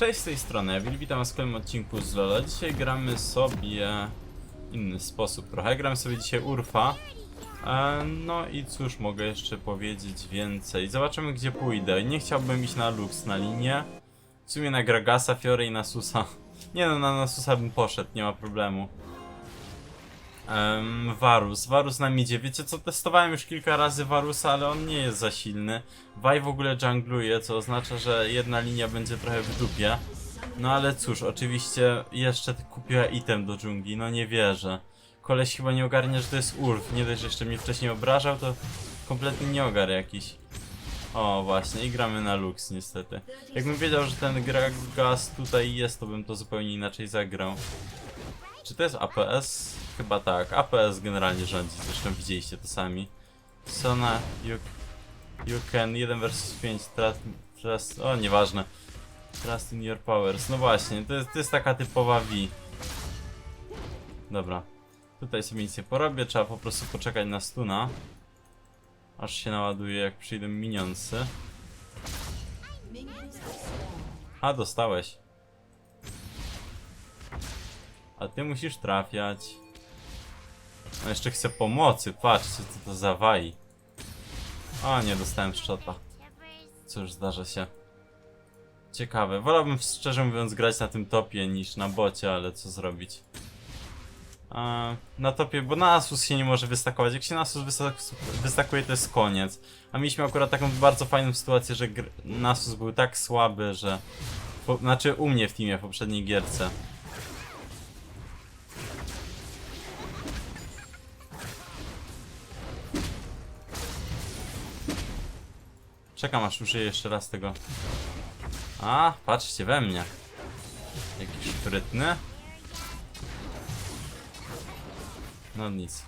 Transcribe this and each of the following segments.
Cześć z tej strony, Evil, witam was w kolejnym odcinku z Lola. Dzisiaj gramy sobie inny sposób trochę. Gram sobie dzisiaj Urfa. E, no i cóż mogę jeszcze powiedzieć więcej. Zobaczymy gdzie pójdę. Nie chciałbym iść na Lux na linię. W sumie na Gragasa, Fiore i na Susa. Nie no, na Nasusa bym poszedł, nie ma problemu. Um, Varus. Varus nam idzie. Wiecie co, testowałem już kilka razy Varusa, ale on nie jest za silny. Vaj w ogóle jungluje, co oznacza, że jedna linia będzie trochę w dupie. No ale cóż, oczywiście jeszcze kupiła item do dżungli, no nie wierzę. Koleś chyba nie ogarnia, że to jest Ulf. Nie dość, że jeszcze mnie wcześniej obrażał, to kompletnie nie ogar jakiś. O właśnie, i gramy na Lux niestety. Jakbym wiedział, że ten Gragas tutaj jest, to bym to zupełnie inaczej zagrał. Czy to jest APS? Chyba tak. APS generalnie rządzi, zresztą widzieliście to sami. Sona, you, you can 1 vs 5, trust, trust, o nieważne. Trust in your powers. No właśnie, to jest, to jest taka typowa V. Dobra. Tutaj sobie nic nie porobię, trzeba po prostu poczekać na stuna. Aż się naładuje jak przyjdą minionsy. A, dostałeś. A ty musisz trafiać. No jeszcze chcę pomocy, patrzcie co to za waj. O, nie dostałem szczota. Cóż, zdarza się. Ciekawe. Wolałbym szczerze mówiąc grać na tym topie niż na bocie, ale co zrobić. A, na topie, bo na Asus się nie może wystakować. Jak się na Asus wystak wystakuje, to jest koniec. A mieliśmy akurat taką bardzo fajną sytuację, że Nasus był tak słaby, że... Po, znaczy u mnie w teamie w poprzedniej gierce. Czekam aż użyję jeszcze raz tego. A, patrzcie we mnie. Jakiś sprytny. No nic.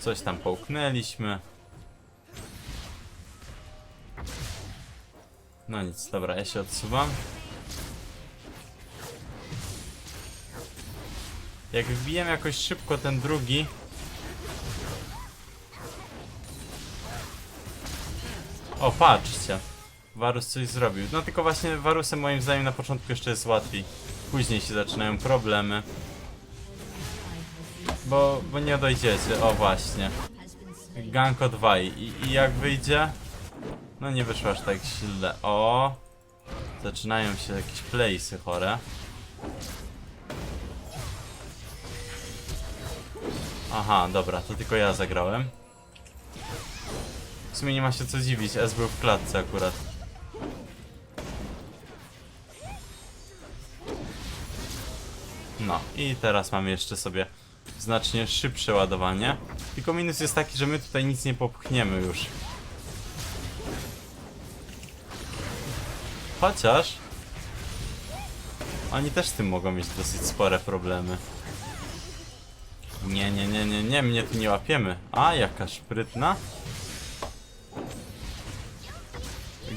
Coś tam połknęliśmy. No nic, dobra, ja się odsuwam. Jak wbijem jakoś szybko ten drugi, O, patrzcie. Varus coś zrobił. No tylko właśnie Varusem moim zdaniem na początku jeszcze jest łatwiej. Później się zaczynają problemy. Bo, bo nie dojdziecie. O właśnie. Gank od Wai. I, I jak wyjdzie? No nie wyszło aż tak źle. O! Zaczynają się jakieś playsy chore. Aha, dobra, to tylko ja zagrałem. W sumie nie ma się co dziwić, S był w klatce akurat. No i teraz mamy jeszcze sobie znacznie szybsze ładowanie. Tylko minus jest taki, że my tutaj nic nie popchniemy już. Chociaż... Oni też z tym mogą mieć dosyć spore problemy. Nie, nie, nie, nie, nie, mnie tu nie łapiemy. A, jaka szprytna.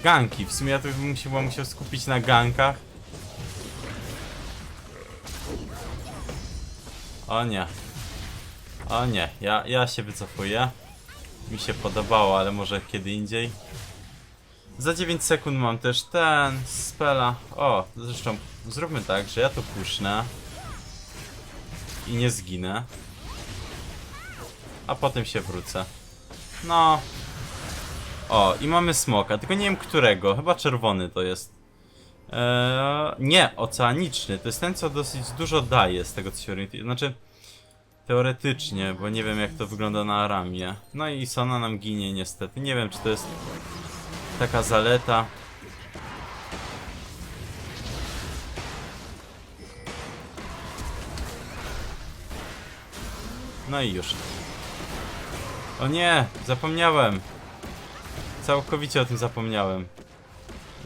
Ganki. W sumie ja tu bym się musiał skupić na gankach. O nie. O nie, ja, ja się wycofuję. Mi się podobało, ale może kiedy indziej. Za 9 sekund mam też ten spela. O, zresztą zróbmy tak, że ja to pusznę. I nie zginę. A potem się wrócę. No, o, i mamy smoka, tylko nie wiem którego, chyba czerwony to jest. Eee, nie, oceaniczny, to jest ten, co dosyć dużo daje z tego, co się orientuje. Znaczy, teoretycznie, bo nie wiem, jak to wygląda na Aramie. No i Sona nam ginie, niestety. Nie wiem, czy to jest taka zaleta. No i już. O nie, zapomniałem. Całkowicie o tym zapomniałem.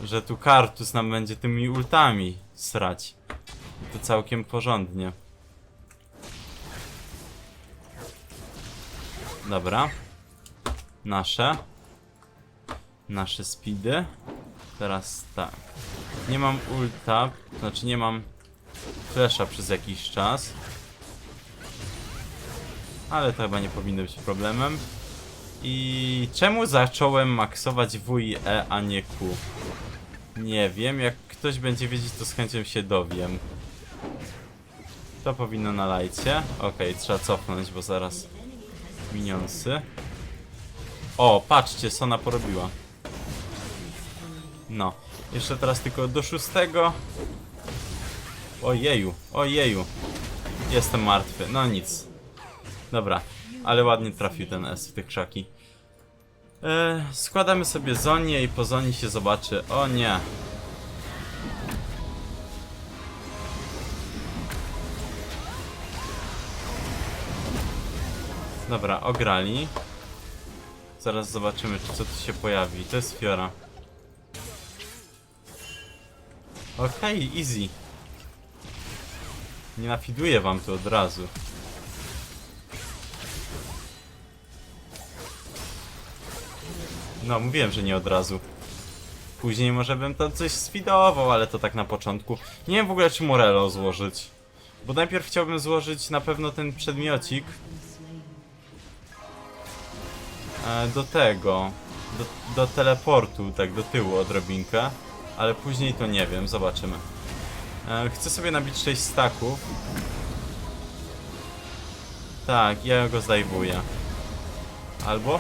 Że tu Kartus nam będzie tymi ultami srać. I to całkiem porządnie. Dobra. Nasze. Nasze speedy. Teraz tak. Nie mam ulta, znaczy nie mam flesza przez jakiś czas. Ale to chyba nie powinno być problemem. I czemu zacząłem maksować W i E, a nie Q? Nie wiem, jak ktoś będzie wiedzieć, to z chęcią się dowiem. To powinno na lajcie. Okej, trzeba cofnąć, bo zaraz minionsy. O, patrzcie, Sona porobiła. No, jeszcze teraz tylko do szóstego. Ojeju, ojeju. Jestem martwy, no nic. Dobra, ale ładnie trafił ten S w te krzaki. E, składamy sobie Zonię i po Zoni się zobaczy. O nie. Dobra, ograli. Zaraz zobaczymy, czy co tu się pojawi. To jest Fiora. Okej, easy. Nie nafiduję wam tu od razu. No, mówiłem, że nie od razu. Później może bym to coś sfidował, ale to tak na początku. Nie wiem w ogóle, czy Morello złożyć. Bo najpierw chciałbym złożyć na pewno ten przedmiocik. E, do tego. Do, do teleportu, tak do tyłu odrobinkę. Ale później to nie wiem, zobaczymy. E, chcę sobie nabić 6 staków. Tak, ja go zdajwuję. Albo?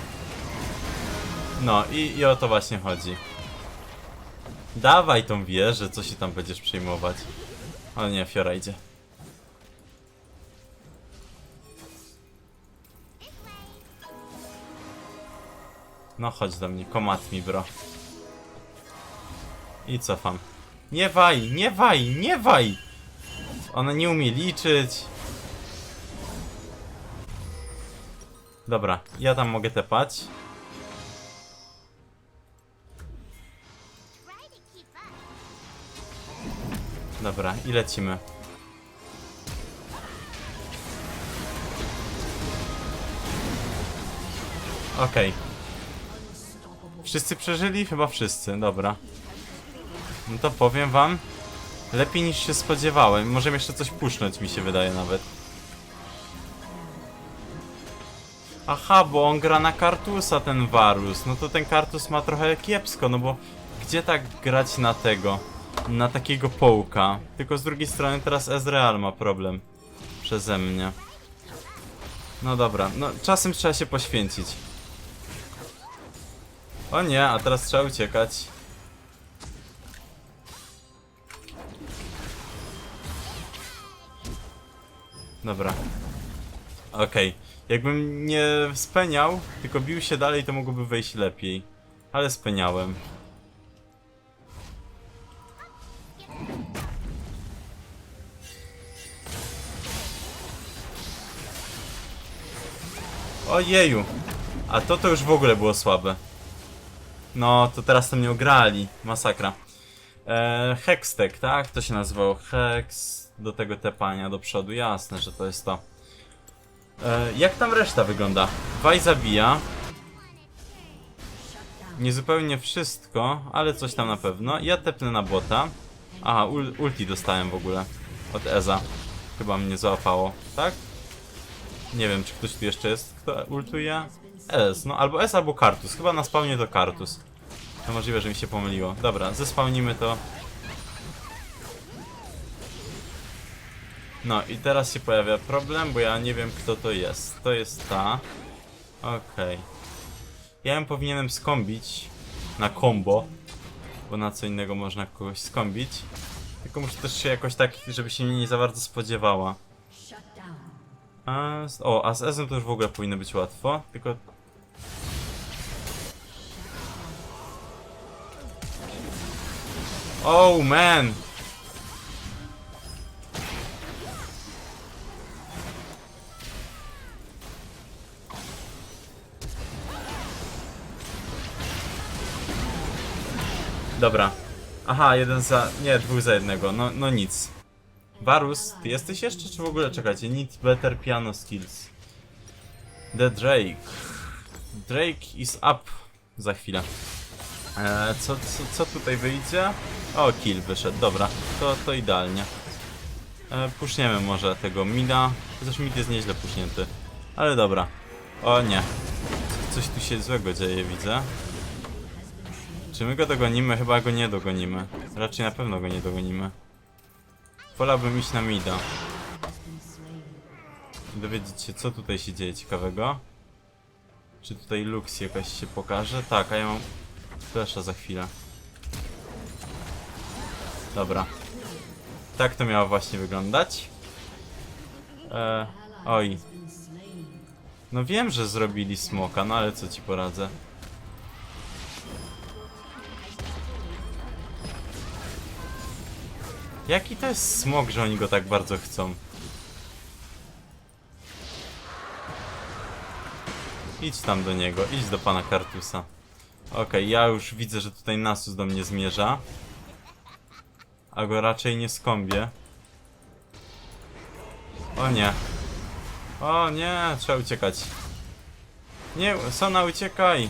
No i, i o to właśnie chodzi. Dawaj tą wieżę, co się tam będziesz przejmować. Ale nie, Fiora idzie. No chodź do mnie, komat mi bro. I cofam. Nie waj, nie waj, nie waj! Ona nie umie liczyć. Dobra, ja tam mogę tepać. Dobra, i lecimy. Okej. Wszyscy przeżyli? Chyba wszyscy, dobra. No to powiem wam, lepiej niż się spodziewałem. Możemy jeszcze coś pusznąć, mi się wydaje nawet. Aha, bo on gra na Kartusa, ten Varus. No to ten Kartus ma trochę kiepsko, no bo gdzie tak grać na tego? Na takiego połka. Tylko z drugiej strony teraz Ezreal ma problem. Przeze mnie. No dobra, no czasem trzeba się poświęcić. O nie, a teraz trzeba uciekać. Dobra. Okej. Jakbym nie speniał, tylko bił się dalej, to mogłoby wejść lepiej. Ale speniałem. Ojeju. A to to już w ogóle było słabe. No, to teraz to mnie ograli. Masakra. Eee, Hextech, tak? To się nazywało Hex. Do tego tepania do przodu. Jasne, że to jest to. Eee, jak tam reszta wygląda? Waj zabija. Niezupełnie wszystko, ale coś tam na pewno. Ja tepnę na bota. Aha, ul ulti dostałem w ogóle. Od Eza. Chyba mnie złapało, tak? Nie wiem, czy ktoś tu jeszcze jest, kto ultuje. S, no albo S, albo Kartus. Chyba na spawnie to Kartus. To możliwe, że mi się pomyliło. Dobra, zespełnimy to. No i teraz się pojawia problem, bo ja nie wiem kto to jest. To jest ta. Okej. Ja ją powinienem skombić na combo. Bo na co innego można kogoś skombić. Tylko muszę też się jakoś tak, żeby się mnie nie za bardzo spodziewała. A, o, a z to już w ogóle powinno być łatwo, tylko... Oh man! Dobra. Aha, jeden za... nie, dwóch za jednego, no, no nic. Varus, ty jesteś jeszcze, czy w ogóle czekajcie? Need better piano skills. The Drake. Drake is up za chwilę. Eee, co, co, co tutaj wyjdzie? O, kill wyszedł, dobra, to, to idealnie. Eee, puszniemy może tego mida. Chociaż mid jest nieźle puśnięty. Ale dobra. O nie. Co- Coś tu się złego dzieje, widzę. Czy my go dogonimy? Chyba go nie dogonimy. Raczej na pewno go nie dogonimy. Wolałbym iść na mida. Dowiedzieć się, co tutaj się dzieje ciekawego. Czy tutaj Lux jakaś się pokaże? Tak, a ja mam flesza za chwilę. Dobra. Tak to miało właśnie wyglądać. E, oj. No wiem, że zrobili smoka, no ale co ci poradzę. Jaki to jest smok, że oni go tak bardzo chcą? Idź tam do niego, idź do pana Kartusa. Okej, ja już widzę, że tutaj Nasus do mnie zmierza. A go raczej nie skąbię. O nie. O nie, trzeba uciekać. Nie, Sona uciekaj!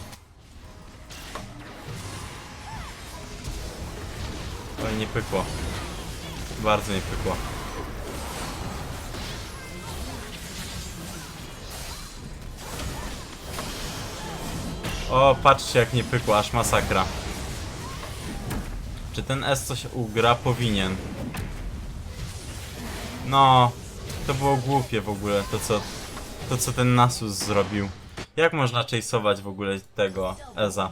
Oj, nie pykło. Bardzo nie pykło. O, patrzcie jak nie pykło, aż masakra. Czy ten S coś ugra? Powinien. No, to było głupie w ogóle, to co, to co ten Nasus zrobił. Jak można chase'ować w ogóle tego Eza?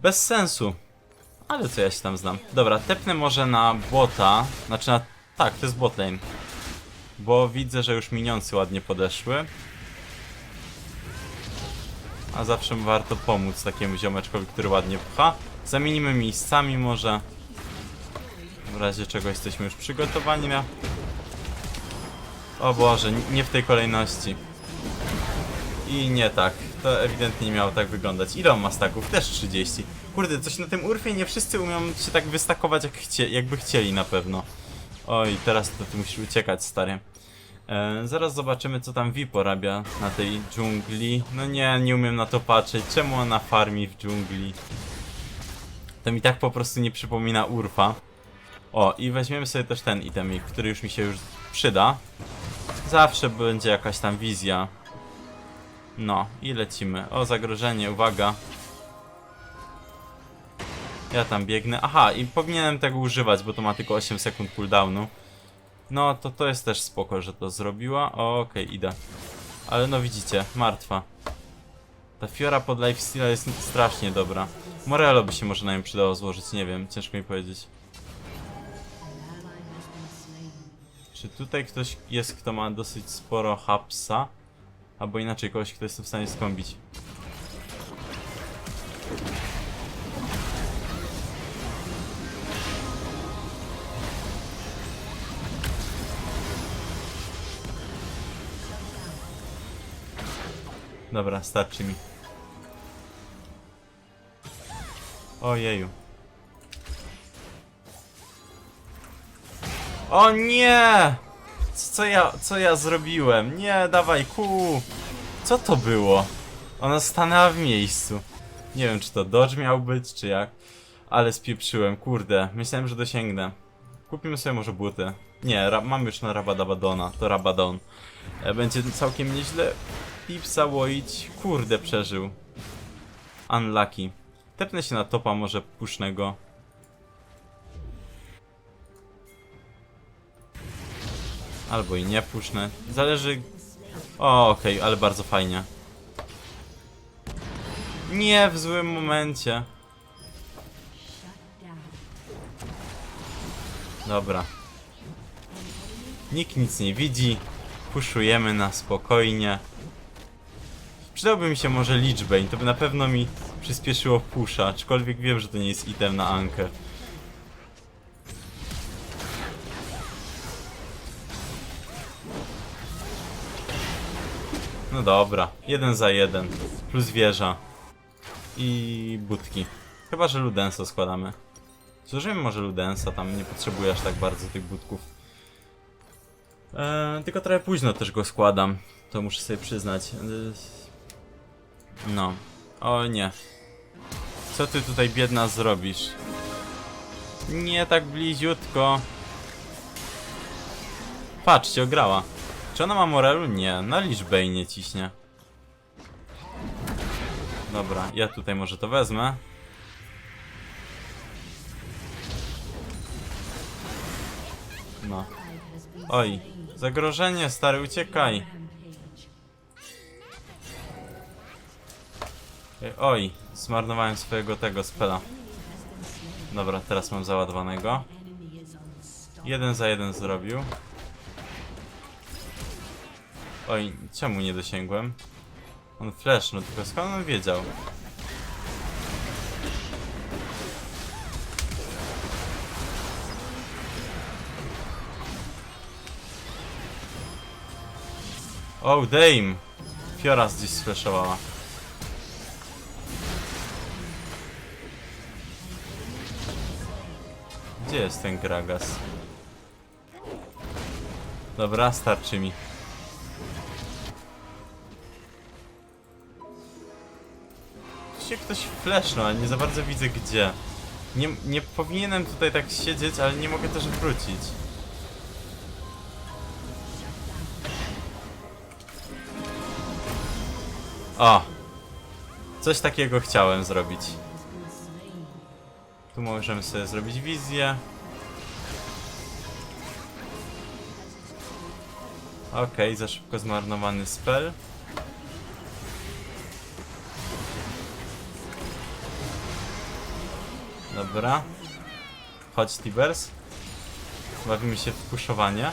Bez sensu. Ale co ja się tam znam. Dobra, tepnę może na bota. Znaczy na... Tak, to jest bot lane. Bo widzę, że już miniący ładnie podeszły. A zawsze warto pomóc takiemu ziomeczkowi, który ładnie pcha. Zamienimy miejscami może. W razie czego jesteśmy już przygotowani na... O Boże, nie w tej kolejności. I nie tak. To ewidentnie nie miało tak wyglądać. Ile on ma staków? Też 30. Kurde, coś na tym urfie nie wszyscy umieją się tak wystakować jak chcie jakby chcieli na pewno. Oj, teraz to ty musisz uciekać, stary. E, zaraz zobaczymy, co tam Vi porabia na tej dżungli. No nie, nie umiem na to patrzeć. Czemu ona farmi w dżungli? To mi tak po prostu nie przypomina Urfa. O, i weźmiemy sobie też ten itemik, który już mi się już przyda. Zawsze będzie jakaś tam wizja. No, i lecimy. O, zagrożenie, uwaga. Ja tam biegnę. Aha, i powinienem tego używać, bo to ma tylko 8 sekund cooldownu. No, to to jest też spoko, że to zrobiła. Okej, idę. Ale no widzicie, martwa. Ta Fiora pod lifesteal jest strasznie dobra. Morello by się może na nią przydało złożyć, nie wiem, ciężko mi powiedzieć. Czy tutaj ktoś jest, kto ma dosyć sporo hapsa? Albo inaczej, kogoś, kto jest w stanie skąbić. Dobra, starczy mi. Ojeju. O nie! Co, ja, co ja zrobiłem? Nie, dawaj, ku! Co to było? Ona stanęła w miejscu. Nie wiem, czy to dodge miał być, czy jak. Ale spieprzyłem, kurde. Myślałem, że dosięgnę. Kupimy sobie może buty. Nie, mam już na Rabadabadona, to Rabadon. E, będzie całkiem nieźle. Pipsa łoić. Kurde, przeżył. Unlucky. Tepnę się na topa może pusznego. Albo i nie puszne. Zależy... O, okej, ale bardzo fajnie. Nie w złym momencie. Dobra. Nikt nic nie widzi. Puszujemy na spokojnie. Przydałby mi się może Lichbane, to by na pewno mi przyspieszyło pusza, aczkolwiek wiem, że to nie jest item na Ankę. No dobra, jeden za jeden. Plus wieża. I budki. Chyba, że Ludensa składamy. Zużyjmy może Ludensa, tam nie potrzebuję aż tak bardzo tych budków. Eee, tylko trochę późno też go składam. To muszę sobie przyznać. Eee, No. O nie. Co ty tutaj biedna zrobisz? Nie tak bliziutko. Patrzcie, ograła. Czy ona ma morelu? Nie, na liczbę i nie ciśnie. Dobra, ja tutaj może to wezmę. No. Oj, zagrożenie, stary, uciekaj. Oj, zmarnowałem swojego tego spela. Dobra, teraz mam załadowanego. Jeden za jeden zrobił. Oj, czemu nie dosięgłem? On flash, no tylko skąd on wiedział? Oh, dame! Fiora gdzieś sflashowała. Gdzie jest ten Gragas? Dobra, starczy mi. Ktoś flashnął, ale nie za bardzo widzę gdzie. Nie, nie powinienem tutaj tak siedzieć, ale nie mogę też wrócić. O! Coś takiego chciałem zrobić. Tu możemy sobie zrobić wizję. Okej, za szybko zmarnowany spell. Dobra. Chodź Tibers. Bawimy się w puszowanie.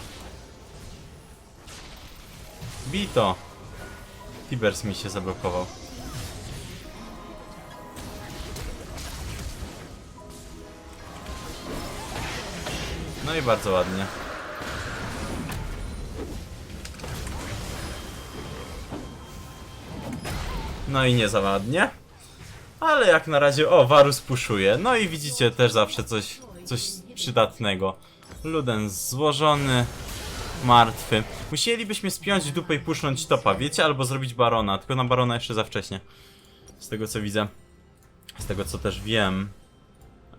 Bito! Tibers mi się zablokował. No i bardzo ładnie. No i nie za ładnie. Ale jak na razie, o, Varus puszuje. No i widzicie też zawsze coś, coś przydatnego. Luden złożony, martwy. Musielibyśmy spiąć dupę i pusznąć topa, wiecie? Albo zrobić barona, tylko na barona jeszcze za wcześnie. Z tego co widzę. Z tego co też wiem.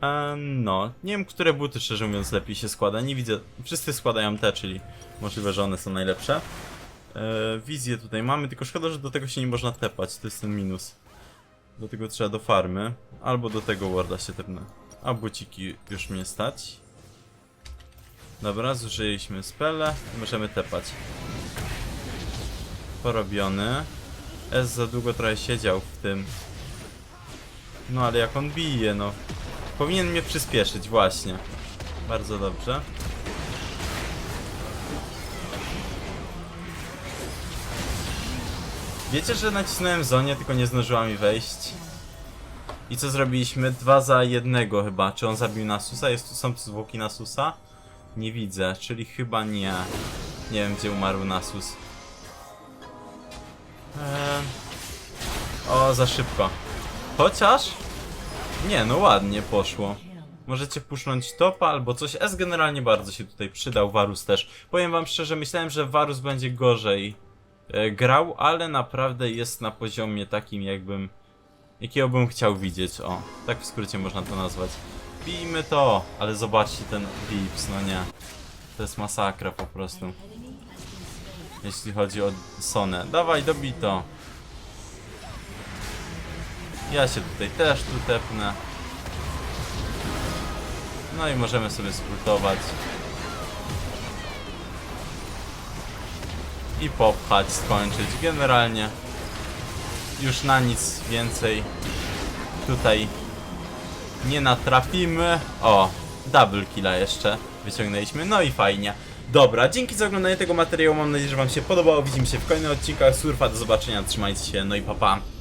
E, no, nie wiem, które buty szczerze mówiąc lepiej się składa. Nie widzę. Wszyscy składają te, czyli możliwe, że one są najlepsze. E, wizję tutaj mamy, tylko szkoda, że do tego się nie można tepać. To jest ten minus. Do tego trzeba do farmy. Albo do tego warda się tepnę. A buciki już mnie stać. Dobra, zużyliśmy spele. Możemy tepać. Porobiony. S za długo trochę siedział w tym. No ale jak on bije, no. Powinien mnie przyspieszyć, właśnie. Bardzo dobrze. Wiecie, że nacisnąłem zonie, tylko nie zdążyła mi wejść. I co zrobiliśmy? Dwa za jednego chyba. Czy on zabił Nasusa? Jest tu, są tu zwłoki Nasusa? Nie widzę, czyli chyba nie. Nie wiem, gdzie umarł Nasus. Eee... O, za szybko. Chociaż... Nie, no ładnie poszło. Możecie pusznąć topa albo coś. S generalnie bardzo się tutaj przydał, Varus też. Powiem wam szczerze, myślałem, że Varus będzie gorzej grał, ale naprawdę jest na poziomie takim jakbym... Jakiego bym chciał widzieć, o. Tak w skrócie można to nazwać. Bijmy to! Ale zobaczcie ten Vips, no nie. To jest masakra po prostu. Jeśli chodzi o Sonę. Dawaj, dobij to. Ja się tutaj też tu tepnę. No i możemy sobie splutować. I popchać, skończyć. Generalnie już na nic więcej tutaj nie natrafimy. O, double killa jeszcze wyciągnęliśmy, no i fajnie. Dobra, dzięki za oglądanie tego materiału, mam nadzieję, że wam się podobało. Widzimy się w kolejnych odcinkach Surfa, do zobaczenia, trzymajcie się, no i papa. Pa.